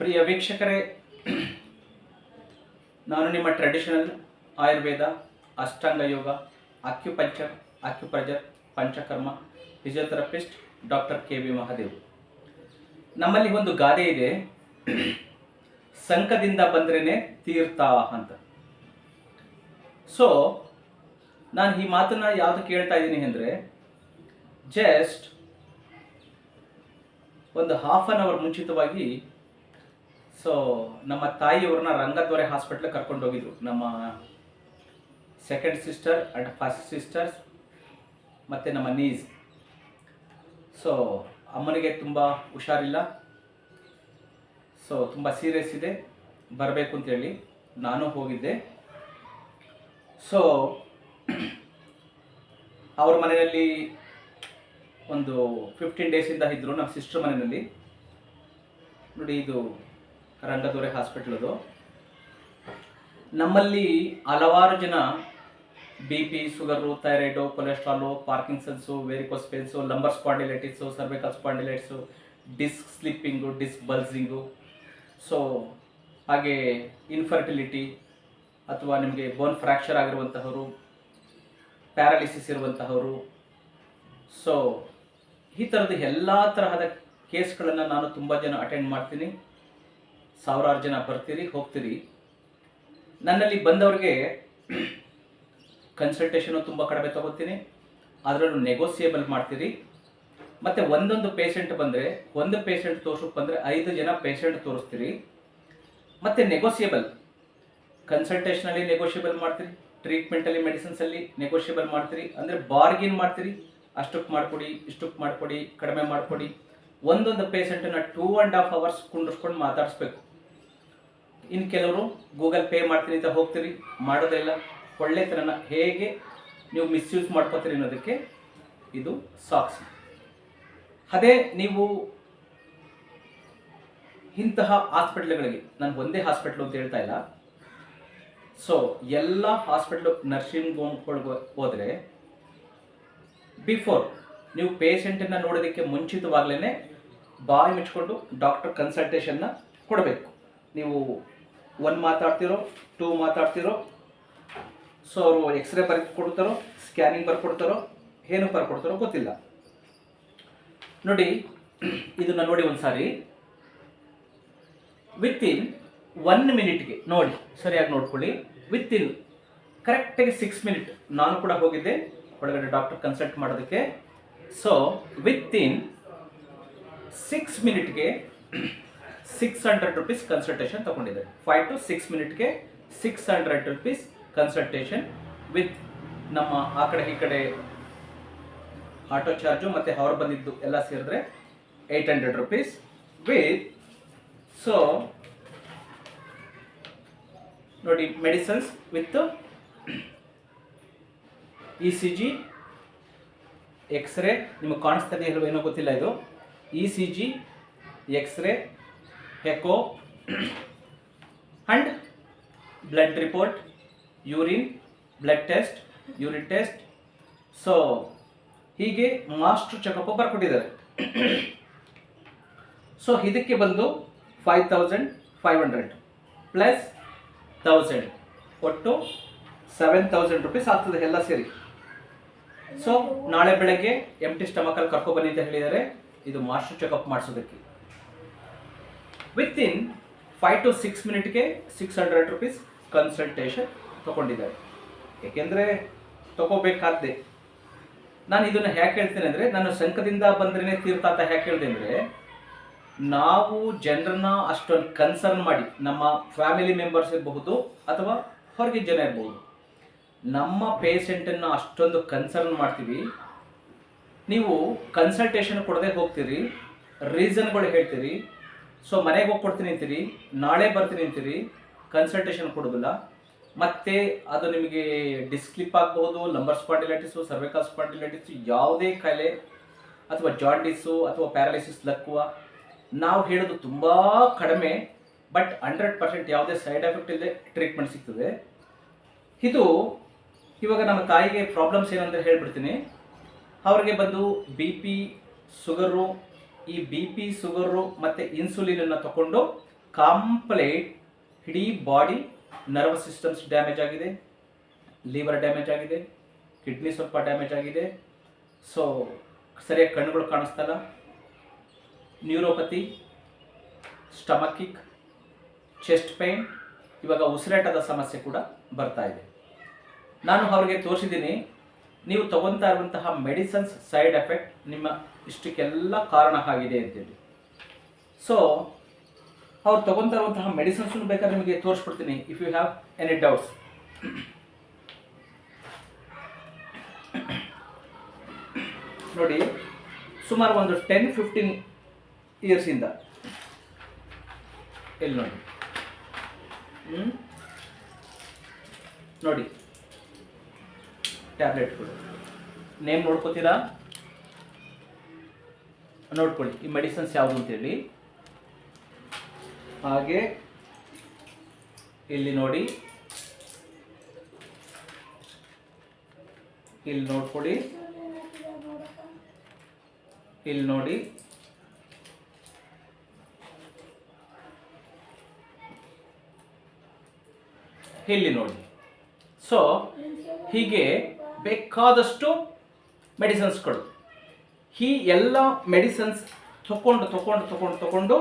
ಪ್ರಿಯ ವೀಕ್ಷಕರೇ, ನಾನು ನಿಮ್ಮ traditional Ayurveda, Ashtanga yoga acupuncture ಪ್ರಜ Panchakarma physiotherapist doctor K V Mahadev ನಮ್ಮಲ್ಲಿ ಒಂದು ಗಾದೆ ಇದೆ, ಸಂಕದಿಂದ ಬಂದ್ರೇ ತೀರ್ಥ ಅಂತ. ಸೊ ನಾನು ಈ ಮಾತನ್ನ ಯಾವುದು ಕೇಳ್ತಾ ಇದ್ದೀನಿ ಅಂದರೆ ಜಸ್ಟ್ ಒಂದು ಹಾಫ್ ಆನ್ ಅವರ್ ಮುಂಚಿತವಾಗಿ ಸೊ ನಮ್ಮ ತಾಯಿಯವ್ರನ್ನ ರಂಗದ್ವರೆ ಹಾಸ್ಪಿಟ್ಲಿಗೆ ಕರ್ಕೊಂಡು ಹೋಗಿದ್ರು. ನಮ್ಮ second sister and first sisters ಮತ್ತು ನಮ್ಮ ನೀಸ್ ಸೊ ಅಮ್ಮನಿಗೆ ತುಂಬ ಹುಷಾರಿಲ್ಲ. ಸೊ ತುಂಬ ಸೀರಿಯಸ್ ಇದೆ. ಬರಬೇಕು ಅಂತೇಳಿ ನಾನು ಹೋಗಿದ್ದೆ. ಸೊ ಅವ್ರ ಮನೆಯಲ್ಲಿ ಒಂದು ಫಿಫ್ಟೀನ್ ಡೇಸಿಂದ ಇದ್ದರು ನಮ್ಮ ಸಿಸ್ಟರ್ ಮನೆಯಲ್ಲಿ. ನೋಡಿ ಇದು ರಂಗದೊರೆ ಹಾಸ್ಪಿಟ್ಲದು ನಮ್ಮಲ್ಲಿ ಹಲವಾರು ಜನ B P sugar thyroid cholesterol Parkinson's varicose pains lumbar spondylitis cervical spondylitis disc slipping disc bulging so ಹಾಗೆ ಇನ್ಫರ್ಟಿಲಿಟಿ ಅಥವಾ ನಿಮಗೆ ಬೋನ್ ಫ್ರ್ಯಾಕ್ಚರ್ ಆಗಿರುವಂತಹವರು ಪ್ಯಾರಾಲಿಸಿಸ್ ಇರುವಂತಹವರು. ಸೊ ಈ ಥರದ ಎಲ್ಲ ತರಹದ ಕೇಸ್ಗಳನ್ನು ನಾನು ತುಂಬ ಜನ ಅಟೆಂಡ್ ಮಾಡ್ತೀನಿ. ಸಾವಿರಾರು ಜನ ಬರ್ತೀರಿ, ಹೋಗ್ತೀರಿ. ನನ್ನಲ್ಲಿ ಬಂದವ್ರಿಗೆ ಕನ್ಸಲ್ಟೇಷನು ತುಂಬ ಕಡಿಮೆ ತಗೋತೀನಿ. ಅದರಲ್ಲೂ ನೆಗೋಸಿಯೇಬಲ್ ಮಾಡ್ತೀರಿ. ಮತ್ತು ಒಂದೊಂದು ಪೇಷಂಟ್ ಬಂದರೆ, ಒಂದು ಪೇಷಂಟ್ ತೋರ್ಸೋಕ್ಕೆ ಬಂದರೆ ಐದು ಜನ ಪೇಷಂಟ್ ತೋರಿಸ್ತೀರಿ. ಮತ್ತು ನೆಗೋಸಿಯೇಬಲ್ ಕನ್ಸಲ್ಟೇಷನಲ್ಲಿ ನೆಗೋಷಿಯೇಬಲ್ ಮಾಡ್ತೀರಿ. ಟ್ರೀಟ್ಮೆಂಟಲ್ಲಿ ಮೆಡಿಸಿನ್ಸಲ್ಲಿ ನೆಗೋಷಿಯೇಬಲ್ ಮಾಡ್ತೀರಿ. ಅಂದರೆ ಬಾರ್ಗಿನ್ ಮಾಡ್ತೀರಿ. ಅಷ್ಟಕ್ಕೆ ಮಾಡಿಕೊಡಿ ಇಷ್ಟಕ್ಕೆ ಮಾಡಿಕೊಡಿ, ಕಡಿಮೆ ಮಾಡಿಕೊಡಿ. ಒಂದೊಂದು ಪೇಷಂಟನ್ನು ಟೂ ಆ್ಯಂಡ್ ಹಾಫ್ ಅವರ್ಸ್ ಕುಂಡಿಸ್ಕೊಂಡು ಮಾತಾಡಿಸ್ಬೇಕು. ಇನ್ನು ಕೆಲವರು ಗೂಗಲ್ ಪೇ ಮಾಡ್ತೀನಿ ಅಂತ ಹೋಗ್ತೀರಿ, ಮಾಡೋದೇ ಇಲ್ಲ. ಒಳ್ಳೆತನ ಹೇಗೆ ನೀವು ಮಿಸ್ಯೂಸ್ ಮಾಡ್ಕೋತೀರಿ ಅನ್ನೋದಕ್ಕೆ ಇದು ಸಾಕ್ಷಿ ಅದೇ ನೀವು ಇಂತಹ ಹಾಸ್ಪಿಟ್ಲ್ಗಳಿಗೆ, ನಾನು ಒಂದೇ ಹಾಸ್ಪಿಟ್ಲು ಅಂತ ಹೇಳ್ತಾ ಇಲ್ಲ. ಸೊ ಎಲ್ಲ ಹಾಸ್ಪಿಟ್ಲು ನರ್ಸಿಂಗ್ ಹೋಮ್ಗಳಿಗೆ ಹೋದರೆ, ಬಿಫೋರ್ ನೀವು ಪೇಷೆಂಟನ್ನು ನೋಡೋದಕ್ಕೆ ಮುಂಚಿತವಾಗಲೇ ಬಾಯಿ ಮುಚ್ಕೊಂಡು ಡಾಕ್ಟರ್ ಕನ್ಸಲ್ಟೇಷನ್ನ ಕೊಡಬೇಕು. ನೀವು ಒನ್ ಮಾತಾಡ್ತಿರೋ ಟೂ ಮಾತಾಡ್ತಿರೋ. ಸೊ ಅವರು ಎಕ್ಸ್ರೇ ಬರೆದು ಕೊಡ್ತಾರೋ ಸ್ಕ್ಯಾನಿಂಗ್ ಬರ್ಕೊಡ್ತಾರೋ, ಏನು ಬರ್ಕೊಡ್ತಾರೋ ಗೊತ್ತಿಲ್ಲ. ನೋಡಿ, ಇದನ್ನ ನೋಡಿ ಒಂದು ಸಾರಿ ವಿತ್ ಇನ್ ಒನ್ ಮಿನಿಟ್ಗೆ ನೋಡಿ, ಸರಿಯಾಗಿ ನೋಡ್ಕೊಳ್ಳಿ. ವಿತ್ ಇನ್ ಕರೆಕ್ಟಾಗಿ ಸಿಕ್ಸ್ ಮಿನಿಟ್ ನಾನು ಕೂಡ ಹೋಗಿದ್ದೆ, ಒಳಗಡೆ ಡಾಕ್ಟರ್ ಕನ್ಸಲ್ಟ್ ಮಾಡೋದಕ್ಕೆ. ಸೊ ವಿತ್ ಇನ್ ಸಿಕ್ಸ್ ಮಿನಿಟ್ಗೆ ಸಿಕ್ಸ್ ಹಂಡ್ರೆಡ್ ರುಪೀಸ್ ಕನ್ಸಲ್ಟೇಷನ್ ತಗೊಂಡಿದ್ದಾರೆ. Five to six ಮಿನಿಟ್ಗೆ six hundred rupees consultation with ನಮ್ಮ ಆ ಕಡೆ ಈ ಕಡೆ ಆಟೋ ಚಾರ್ಜು ಮತ್ತು ಅವ್ರು ಬಂದಿದ್ದು ಎಲ್ಲ ಸೇರಿದ್ರೆ eight hundred rupees with so ನೋಡಿ medicines with E C G X-ray ನಿಮಗೆ ಕಾಣಿಸ್ತದೆ ಏನೋ ಗೊತ್ತಿಲ್ಲ ಇದು. E C G X-ray echo and blood report urine blood test urine test so ಹೀಗೆ ಮಾಸ್ಟರ್ ಚೆಕಪ್ ಬರ್ಕೊಟ್ಟಿದ್ದಾರೆ. ಸೊ ಇದಕ್ಕೆ ಬಂದು five thousand five hundred plus thousand ಒಟ್ಟು ಸೆವೆನ್ ತೌಸಂಡ್ ರುಪೀಸ್ ಆಗ್ತದೆ ಎಲ್ಲ ಸೇರಿ. ಸೊ ನಾಳೆ ಬೆಳಗ್ಗೆ ಎಂ ಟಿ ಸ್ಟಮಕಲ್ಲಿ ಕರ್ಕೊಬನ್ನಿ ಅಂತ ಹೇಳಿದ್ದಾರೆ. ಇದು ಮಾಸ್ಟರ್ ಚೆಕಪ್ ಮಾಡಿಸೋದಕ್ಕೆ. With in five to six ಮಿನಿಟ್ಗೆ ಸಿಕ್ಸ್ ಹಂಡ್ರೆಡ್ ರುಪೀಸ್ ಕನ್ಸಲ್ಟೇಷನ್ ತೊಗೊಂಡಿದ್ದಾರೆ. ಏಕೆಂದರೆ ತಗೋಬೇಕಾದ್ದೆ ನಾನು ಇದನ್ನು ಹೇಗೆ ಹೇಳ್ತೇನೆ ಅಂದರೆ ನಾನು ಸಂಕದಿಂದ ಬಂದ್ರೇ ತೀರ್ಥ ಅಂತ ಹೇಗೆ ಹೇಳಿದೆ ಅಂದರೆ ನಾವು ಜನರನ್ನ ಅಷ್ಟೊಂದು ಕನ್ಸರ್ನ್ ಮಾಡಿ, ನಮ್ಮ ಫ್ಯಾಮಿಲಿ ಮೆಂಬರ್ಸ್ ಇರಬಹುದು ಅಥವಾ ಹೊರಗಿನ ಜನ ಇರಬಹುದು, ನಮ್ಮ ಪೇಷೆಂಟನ್ನು ಅಷ್ಟೊಂದು ಕನ್ಸರ್ನ್ ಮಾಡ್ತೀವಿ. ನೀವು ಕನ್ಸಲ್ಟೇಷನ್ ಕೊಡದೆ ಹೋಗ್ತೀರಿ ರೀಸನ್ಗಳು ಹೇಳ್ತೀರಿ ಸೊ ಮನೆಗೆ ಹೋಗಿ ಕೊಡ್ತೀನಿ ಅಂತೀರಿ, ನಾಳೆ ಬರ್ತೀನಿ ಅಂತೀರಿ ಕನ್ಸಲ್ಟೇಷನ್ ಕೊಡೋದಿಲ್ಲ. ಮತ್ತೆ ಅದು ನಿಮಗೆ ಡಿಸ್ಕ್ಲಿಪ್ ಆಗಬಹುದು ಲಂಬರ್ ಸ್ಪಾಂಡಿಲೈಟಿಸು ಸರ್ವಿಕಲ್ ಸ್ಪಾಂಡಿಲೈಟಿಸು ಯಾವುದೇ ಕಾಯಿಲೆ ಅಥವಾ ಜಾಂಡಿಸು ಅಥವಾ ಪ್ಯಾರಾಲಿಸಿಸ್ ಲಕ್ಕುವ. ನಾವು ಹೇಳೋದು ತುಂಬ ಕಡಿಮೆ ಬಟ್ ಹಂಡ್ರೆಡ್ ಪರ್ಸೆಂಟ್ ಯಾವುದೇ ಸೈಡ್ ಎಫೆಕ್ಟ್ ಇಲ್ಲದೆ ಟ್ರೀಟ್ಮೆಂಟ್ ಸಿಗ್ತದೆ. ಇದು ಇವಾಗ ನಮ್ಮ ತಾಯಿಗೆ ಪ್ರಾಬ್ಲಮ್ಸ್ ಏನಂತ ಹೇಳ್ಬಿಡ್ತೀನಿ. ಅವ್ರಿಗೆ ಬಂದು ಬಿ ಪಿ ಶುಗರು ಈ ಬಿ ಪಿ ಶುಗರು ಮತ್ತು ಇನ್ಸುಲಿನನ್ನು ತಗೊಂಡು ಕಂಪ್ಲೀಟ್ ಇಡೀ ಬಾಡಿ ನರ್ವಸ್ ಸಿಸ್ಟಮ್ಸ್ ಡ್ಯಾಮೇಜ್ ಆಗಿದೆ ಲಿವರ್ ಡ್ಯಾಮೇಜ್ ಆಗಿದೆ ಕಿಡ್ನಿ ಸ್ವಲ್ಪ ಡ್ಯಾಮೇಜ್ ಆಗಿದೆ. ಸೊ ಸರಿಯಾಗಿ ಕಣ್ಣುಗಳು ಕಾಣಿಸ್ತಲ್ಲ. ನ್ಯೂರೋಪತಿ ಸ್ಟಮಕಿಕ್ ಚೆಸ್ಟ್ ಪೇನ್ ಇವಾಗ ಉಸಿರಾಟದ ಸಮಸ್ಯೆ ಕೂಡ ಬರ್ತಾ ಇದೆ. ನಾನು ಅವ್ರಿಗೆ ತೋರಿಸಿದ್ದೀನಿ, ನೀವು ತಗೊತಾ ಇರುವಂತಹ ಮೆಡಿಸನ್ಸ್ ಸೈಡ್ ಎಫೆಕ್ಟ್ ನಿಮ್ಮ ಇಷ್ಟಕ್ಕೆಲ್ಲ ಕಾರಣ ಆಗಿದೆ ಅಂತೇಳಿ. ಸೊ ಅವ್ರು ತಗೊತಾ ಇರುವಂತಹ ಮೆಡಿಸಿನ್ಸ್ ಬೇಕಾದ್ರೆ ನಿಮಗೆ ತೋರಿಸ್ಬಿಡ್ತೀನಿ if you have any doubts ನೋಡಿ, ಸುಮಾರು ಒಂದು ಟೆನ್ ಫಿಫ್ಟೀನ್ ಇಯರ್ಸಿಂದ ಇಲ್ಲಿ ನೋಡಿ. ನೋಡಿ. ನೋಡಿ ಟ್ಯಾಬ್ಲೆಟ್ಗಳು ನೇಮ್ ನೋಡ್ಕೋತೀರಾ? ನೋಡ್ಕೊಳ್ಳಿ, ಈ ಮೆಡಿಸನ್ಸ್ ಯಾವುದು ಅಂತೇಳಿ. ಹಾಗೆ ಇಲ್ಲಿ ನೋಡಿ. ಇಲ್ಲಿ ನೋಡ್ಕೊಳ್ಳಿ. ಇಲ್ಲಿ ನೋಡಿ. ಇಲ್ಲಿ ನೋಡಿ. ಸೊ ಹೀಗೆ ಬೇಕಾದಷ್ಟು ಮೆಡಿಸಿನ್ಸ್ಗಳು ಈ ಎಲ್ಲ ಮೆಡಿಸನ್ಸ್ ತಗೊಂಡು ತಗೊಂಡು ತಗೊಂಡು ತಗೊಂಡು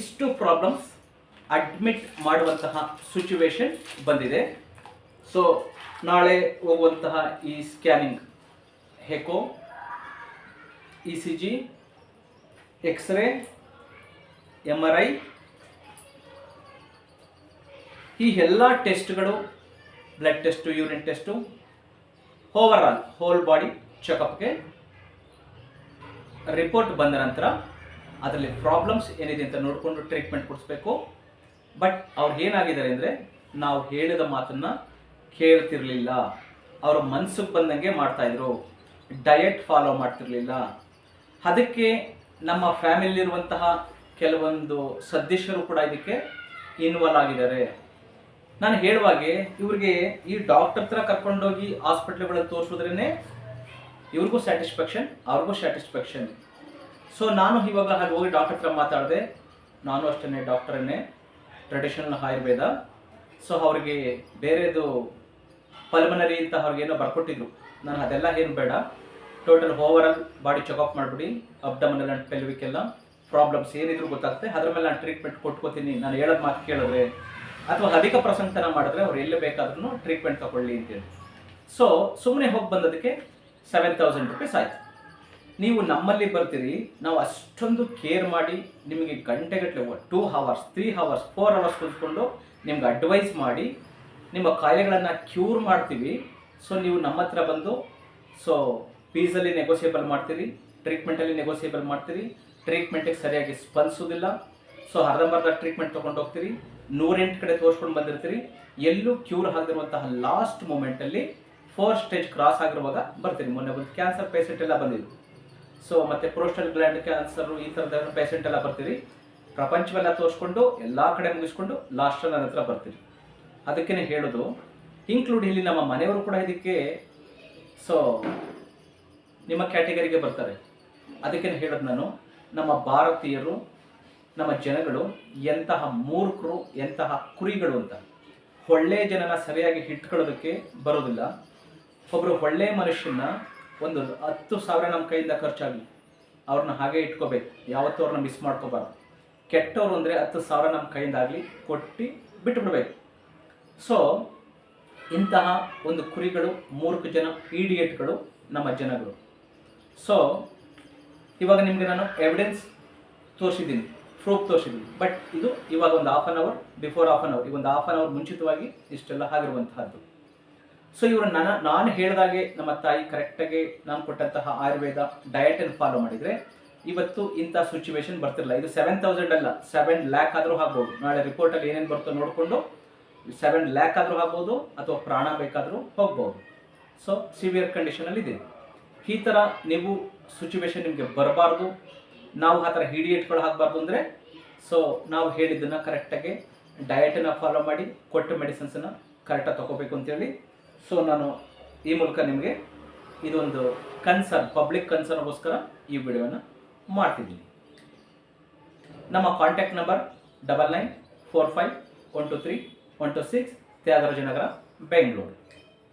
ಇಷ್ಟು ಪ್ರಾಬ್ಲಮ್ಸ್ ಅಡ್ಮಿಟ್ ಮಾಡುವಂತಹ ಸಿಚುವೇಶನ್ ಬಂದಿದೆ. ಸೊ ನಾಳೆ ಹೋಗುವಂತಹ ಈ scanning echo E C G X-ray M R I ಈ ಎಲ್ಲ ಟೆಸ್ಟ್ಗಳು blood test urine test over all whole body ಚೆಕಪ್ಗೆ report ಬಂದ ನಂತರ ಅದರಲ್ಲಿ ಪ್ರಾಬ್ಲಮ್ಸ್ ಏನಿದೆ ಅಂತ ನೋಡಿಕೊಂಡು ಟ್ರೀಟ್ಮೆಂಟ್ ಕೊಡಿಸ್ಬೇಕು. ಬಟ್ ಅವ್ರು ಏನಾಗಿದ್ದಾರೆ ಅಂದರೆ ನಾವು ಹೇಳಿದ ಮಾತನ್ನು ಕೇಳ್ತಿರ್ಲಿಲ್ಲ. ಅವರ ಮನ್ಸಿಗೆ ಬಂದಂಗೆ ಮಾಡ್ತಾಯಿದ್ರು ಡಯಟ್ ಫಾಲೋ ಮಾಡ್ತಿರ್ಲಿಲ್ಲ. ಅದಕ್ಕೆ ನಮ್ಮ ಫ್ಯಾಮಿಲಿರುವಂತಹ ಕೆಲವೊಂದು ಸದಸ್ಯರು ಕೂಡ ಇದಕ್ಕೆ ಇನ್ವಾಲ್ವ್ ಆಗಿದ್ದಾರೆ. ನಾನು ಹೇಳುವಾಗೆ ಇವರಿಗೆ ಈ ಡಾಕ್ಟರ್ ಹತ್ರ ಕರ್ಕೊಂಡೋಗಿ ಹಾಸ್ಪಿಟ್ಲ್ಗಳಲ್ಲಿ ತೋರಿಸಿದ್ರೇ ಇವ್ರಿಗೂ ಸ್ಯಾಟಿಸ್ಫ್ಯಾಕ್ಷನ್ ಅವ್ರಿಗೂ ಸ್ಯಾಟಿಸ್ಫ್ಯಾಕ್ಷನ್ ಸೊ ನಾನು ಇವಾಗ ಅಲ್ಲಿ ಹೋಗಿ ಡಾಕ್ಟರ್ ಹತ್ರ ಮಾತಾಡಿದೆ. ನಾನು ಅಷ್ಟೇ ಡಾಕ್ಟರನ್ನೇ ಟ್ರೆಡಿಷನಲ್ ಆಯುರ್ವೇದ. ಸೊ ಅವ್ರಿಗೆ ಬೇರೆದು ಪಲ್ಮನರಿ ಅಂತ ಅವ್ರಿಗೇನೋ ಬರ್ಕೊಟ್ಟಿದ್ರು. ನಾನು ಅದೆಲ್ಲ ಏನು ಬೇಡ. ಟೋಟಲ್ ಓವರಾಲ್ ಬಾಡಿ ಚೆಕಪ್ ಮಾಡಿಬಿಡಿ. ಅಬ್ಡಮನಲ್ ಆ್ಯಂಡ್ ಪೆಲ್ವಿಕ್ಕೆಲ್ಲ ಪ್ರಾಬ್ಲಮ್ಸ್ ಏನಿದ್ರು ಗೊತ್ತಾಗುತ್ತೆ. ಅದ್ರ ಮೇಲೆ ನಾನು ಟ್ರೀಟ್ಮೆಂಟ್ ಕೊಟ್ಕೋತೀನಿ. ನಾನು ಹೇಳೋದು ಮಾತು ಕೇಳಿದ್ರೆ ಅಥವಾ ಅಧಿಕ ಪ್ರಸಂಗತನ ಮಾಡಿದ್ರೆ ಅವ್ರು ಎಲ್ಲಿ ಬೇಕಾದ್ರೂ ಟ್ರೀಟ್ಮೆಂಟ್ ತಗೊಳ್ಳಿ ಅಂತೇಳಿ. ಸೊ ಸುಮ್ಮನೆ ಹೋಗಿ ಬಂದದಕ್ಕೆ ಸೆವೆನ್ ತೌಸಂಡ್ ರುಪೀಸ್ ಆಯಿತು. ನೀವು ನಮ್ಮಲ್ಲಿ ಬರ್ತೀರಿ, ನಾವು ಅಷ್ಟೊಂದು ಕೇರ್ ಮಾಡಿ, ನಿಮಗೆ ಗಂಟೆಗಟ್ಟಲೆ two hours three hours four hours ಕುತ್ಕೊಂಡು ನಿಮ್ಗೆ ಅಡ್ವೈಸ್ ಮಾಡಿ, ನಿಮ್ಮ ಕಾಯಿಲೆಗಳನ್ನು ಕ್ಯೂರ್ ಮಾಡ್ತೀವಿ. ಸೊ ನೀವು ನಮ್ಮ ಹತ್ರ ಬಂದು ಸೊ ಫೀಸಲ್ಲಿ ನೆಗೋಸಿಯೇಬಲ್ ಮಾಡ್ತೀರಿ ಟ್ರೀಟ್ಮೆಂಟಲ್ಲಿ ನೆಗೋಸಿಯೇಬಲ್ ಮಾಡ್ತೀರಿ ಟ್ರೀಟ್ಮೆಂಟಿಗೆ ಸರಿಯಾಗಿ ಸ್ಪಂದಿಸೋದಿಲ್ಲ ಸೊ ಅರ್ಧಂಬರ್ಧ ಟ್ರೀಟ್ಮೆಂಟ್ ತೊಗೊಂಡು ಹೋಗ್ತೀರಿ, ನೂರೆಂಟು ಕಡೆ ತೋರಿಸ್ಕೊಂಡು ಬಂದಿರ್ತೀರಿ. ಎಲ್ಲೂ ಕ್ಯೂರ್ ಆಗದಿರುವಂತಹ ಲಾಸ್ಟ್ ಮೂಮೆಂಟಲ್ಲಿ ಫೋರ್ ಸ್ಟೇಜ್ ಕ್ರಾಸ್ ಆಗಿರುವಾಗ ಬರ್ತೀನಿ. ಮೊನ್ನೆ ಒಂದು ಕ್ಯಾನ್ಸರ್ ಪೇಷೆಂಟ್ ಎಲ್ಲ ಬಂದಿದ್ರು ಸೊ ಮತ್ತೆ ಪ್ರೋಸ್ಟಲ್ ಗ್ಲ್ಯಾಂಡ್ ಕ್ಯಾನ್ಸರ್ ಈ ಥರದ ಪೇಷೆಂಟ್ ಎಲ್ಲ ಬರ್ತೀರಿ ಪ್ರಪಂಚವೆಲ್ಲ ತೋರಿಸ್ಕೊಂಡು, ಎಲ್ಲ ಕಡೆ ಮುಗಿಸ್ಕೊಂಡು ಲಾಸ್ಟಲ್ಲಿ ನನ್ನ ಹತ್ರ ಬರ್ತೀರಿ ಅದಕ್ಕೇ ಹೇಳೋದು ಇನ್ಕ್ಲೂಡ್ ಇಲ್ಲಿ ನಮ್ಮ ಮನೆಯವರು ಕೂಡ ಇದಕ್ಕೆ ಸೊ ನಿಮ್ಮ ಕ್ಯಾಟಗರಿಗೆ ಬರ್ತಾರೆ. ಅದಕ್ಕೇನೆ ಹೇಳೋದು ನಾನು, ನಮ್ಮ ಭಾರತೀಯರು, ನಮ್ಮ ಜನಗಳು, ಎಂತಹ ಮೂರ್ಖರು, ಎಂತಹ ಕುರಿಗಳು ಅಂತ. ಒಳ್ಳೆ ಜನನ ಸರಿಯಾಗಿ ಇಟ್ಕೊಳ್ಳೋದಕ್ಕೆ ಬರೋದಿಲ್ಲ. ಒಬ್ಬರು ಒಳ್ಳೆ ಮನುಷ್ಯನ ಒಂದು ಹತ್ತು ಸಾವಿರ ನಮ್ಮ ಕೈಯಿಂದ ಖರ್ಚಾಗಲಿ ಅವ್ರನ್ನ ಹಾಗೆ ಇಟ್ಕೋಬೇಕು. ಯಾವತ್ತೂ ಅವ್ರನ್ನ ಮಿಸ್ ಮಾಡ್ಕೋಬಾರ್ದು. ಕೆಟ್ಟವರು ಅಂದರೆ ಹತ್ತು ಸಾವಿರ ನಮ್ಮ ಕೈಯಿಂದ ಆಗಲಿ ಕೊಟ್ಟು ಬಿಟ್ಟು ಬಿಡಬೇಕು ಸೊ ಇಂತಹ ಒಂದು ಕುರಿಗಳು, ಮೂರ್ಖ ಜನ ಈಡಿಯೇಟ್ಗಳು ನಮ್ಮ ಜನಗಳು. ಸೊ ಇವಾಗ ನಿಮಗೆ ನಾನು ಎವಿಡೆನ್ಸ್ ತೋರಿಸಿದ್ದೀನಿ. ಪ್ರೂಫ್ ತೋರಿಸಿದ್ದೀನಿ. ಬಟ್ ಇದು ಇವಾಗ ಒಂದು half an hour before half an hour ಈಗ ಒಂದು ಹಾಫ್ ಆನ್ ಅವರ್ ಮುಂಚಿತವಾಗಿ ಇಷ್ಟೆಲ್ಲ ಆಗಿರುವಂತಹದ್ದು. ಸೊ ಇವರು ನನ್ನ, ನಾನು ಹೇಳಿದಾಗೆ ನಮ್ಮ ತಾಯಿ ಕರೆಕ್ಟಾಗಿ ನಾನು ಕೊಟ್ಟಂತಹ ಆಯುರ್ವೇದ ಡಯಟನ್ನು ಫಾಲೋ ಮಾಡಿದರೆ ಇವತ್ತು ಇಂಥ ಸಿಚುವೇಶನ್ ಬರ್ತಿರಲ್ಲ ಇದು ಸೆವೆನ್ ತೌಸಂಡ್ ಅಲ್ಲ ಸೆವೆನ್ ಲ್ಯಾಕ್ ಆದರೂ ಆಗ್ಬೋದು. ನಾಳೆ ರಿಪೋರ್ಟಲ್ಲಿ ಏನೇನು ಬರ್ತೋ ನೋಡಿಕೊಂಡು ಸೆವೆನ್ ಲ್ಯಾಕ್ ಆದರೂ ಆಗ್ಬೋದು ಅಥವಾ ಪ್ರಾಣ ಬೇಕಾದರೂ ಹೋಗ್ಬೋದು. ಸೊ ಸಿವಿಯರ್ ಕಂಡೀಷನಲ್ಲಿ ಇದೆ ಈ ಥರ ನೀವು ಸಿಚುವೇಶನ್ ನಿಮಗೆ ಬರಬಾರ್ದು. ನಾವು ಆ ಥರ ಹಿಡಿಯೇಟ್ಗಳು ಆಗಬಾರ್ದು ಅಂದರೆ ಸೊ ನಾವು ಹೇಳಿದ್ದನ್ನು ಕರೆಕ್ಟಾಗಿ ಡಯಟನ್ನು ಫಾಲೋ ಮಾಡಿ, ಕೊಟ್ಟ ಮೆಡಿಸಿನ್ಸನ್ನು ಕರೆಕ್ಟಾಗಿ ತಗೋಬೇಕು ಅಂತೇಳಿ ಸೊ ನಾನು ಈ ಮೂಲಕ ನಿಮಗೆ ಇದೊಂದು ಕನ್ಸರ್ನ್ ಪಬ್ಲಿಕ್ ಕನ್ಸರ್ನ್ಗೋಸ್ಕರ ಈ ವಿಡಿಯೋನ ಮಾಡ್ತಿದ್ದೀನಿ. ನಮ್ಮ contact number double nine four five one two three one two six Thyagarajanagar Bengaluru